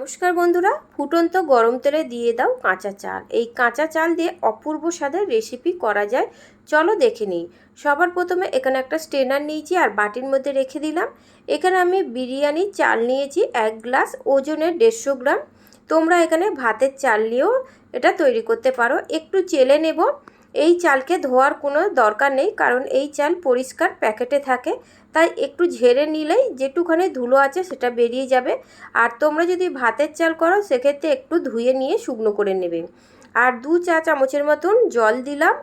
নমস্কার বন্ধুরা, ফুটন্ত গরম তেলে দিয়ে দাও কাঁচা চাল। এই কাঁচা চাল দিয়ে অপূর্ব স্বাদের রেসিপি করা যায়। চলো দেখে নিই। সবার প্রথমে এখানে একটা স্টেনার নিয়েছি আর বাটির মধ্যে রেখে দিলাম। এখানে আমি বিরিয়ানি চাল নিয়েছি এক গ্লাস, ওজনের দেড়শো গ্রাম। তোমরা এখানে ভাতের চাল নিয়েও এটা তৈরি করতে পারো। একটু চেলে নেব। চালকে ধোয়ার কোনো দরকার নেই, কারণ এই চাল পরিষ্কার প্যাকেটে থাকে। তাই একটু ঝেড়ে নিলেই যেটুখানি ধুলো আছে সেটা বেরিয়ে যাবে। আর তোমরা যদি ভাতের চাল করো, সেক্ষেত্রে একটু ধুয়ে নিয়ে শুকনো করে নেবে। আর দু চা চামচের মতন জল দিলাম।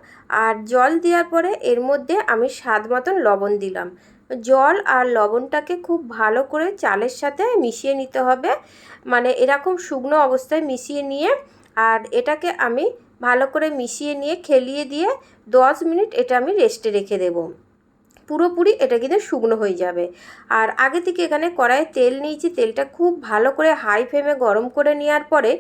আর জল দেওয়ার পরে এর মধ্যে আমি স্বাদ মতন লবণ দিলাম। জল আর লবণটাকে খুব ভালো করে চালের সাথে মিশিয়ে নিতে হবে। মানে এরকম শুকনো অবস্থায় মিশিয়ে নিয়ে, আর এটাকে আমি ভালো করে মিশিয়ে নিয়ে খেলিয়ে দিয়ে দশ মিনিট এটা আমি রেস্টে রেখে দেবো। পুরোপুরি এটা কিন্তু শুকনো হয়ে যাবে। আর আগে থেকে এখানে কড়াইয়ে তেল নিয়েছি, তেলটা খুব ভালো করে হাই ফ্লেমে গরম করে নেওয়ার পরে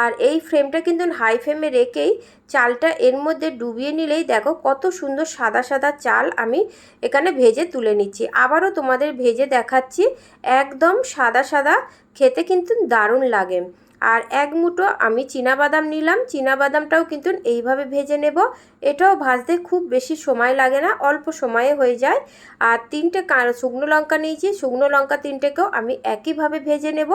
আর এই ফ্রেমটা কিন্তু হাই ফ্লেমে রেখেই চালটা এর মধ্যে ডুবিয়ে নিলেই দেখো কত সুন্দর সাদা সাদা চাল আমি এখানে ভেজে তুলে নিচ্ছি। আবারও তোমাদের ভেজে দেখাচ্ছি, একদম সাদা সাদা, খেতে কিন্তু দারুণ লাগে। আর এক মুঠো আমি বাদাম নিলাম। বাদামটাও কিন্তু এইভাবে ভেজে নেব। এটাও ভাজতে খুব বেশি সময় লাগে না, অল্প সময়ে হয়ে যায়। আর তিনটে শুকনো লঙ্কা নিয়েছি, শুকনো লঙ্কা তিনটেকেও আমি একইভাবে ভেজে নেব।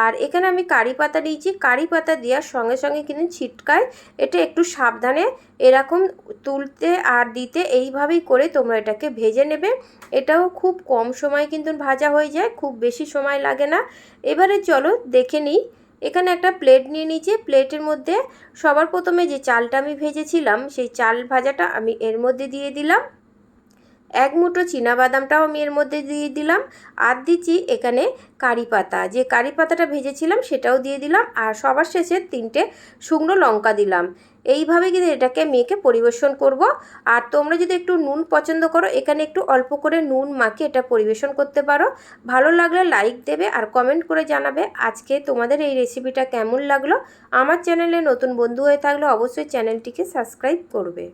আর এখানে আমি কারি পাতা নিয়েছি। কারি পাতা দেওয়ার সঙ্গে সঙ্গে কিন্তু ছিটকায়। এটা একটু সাবধানে এরকম তুলতে আর দিতে এইভাবেই করে তোমরা এটাকে ভেজে নেবে। এটাও খুব কম সময় কিন্তু ভাজা হয়ে যায়, খুব বেশি সময় লাগে না। এবারে চলো দেখে নিই এখানে একটা প্লেট নিয়ে নিয়েছি প্লেটের মধ্যে সবার প্রথমে যে চালটা আমি ভেজেছিলাম, সেই চাল ভাজাটা আমি এর মধ্যে দিয়ে দিলাম। এক মুঠো বাদামটাও আমি এর মধ্যে দিয়ে দিলাম। আর দিচ্ছি এখানে কারি পাতা। যে কারি পাতাটা ভেজেছিলাম সেটাও দিয়ে দিলাম। আর সবার শেষে তিনটে শুকনো লঙ্কা দিলাম। এইভাবে কিন্তু এটাকে মেখে পরিবেশন করব। আর তোমরা যদি একটু নুন পছন্দ করো, এখানে একটু অল্প করে নুন মাখে এটা পরিবেশন করতে পারো। ভালো লাগলে লাইক দেবে আর কমেন্ট করে জানাবে আজকে তোমাদের এই রেসিপিটা কেমন লাগল। আমার চ্যানেলে নতুন বন্ধু হয়ে থাকলে অবশ্যই চ্যানেলটিকে সাবস্ক্রাইব করবে।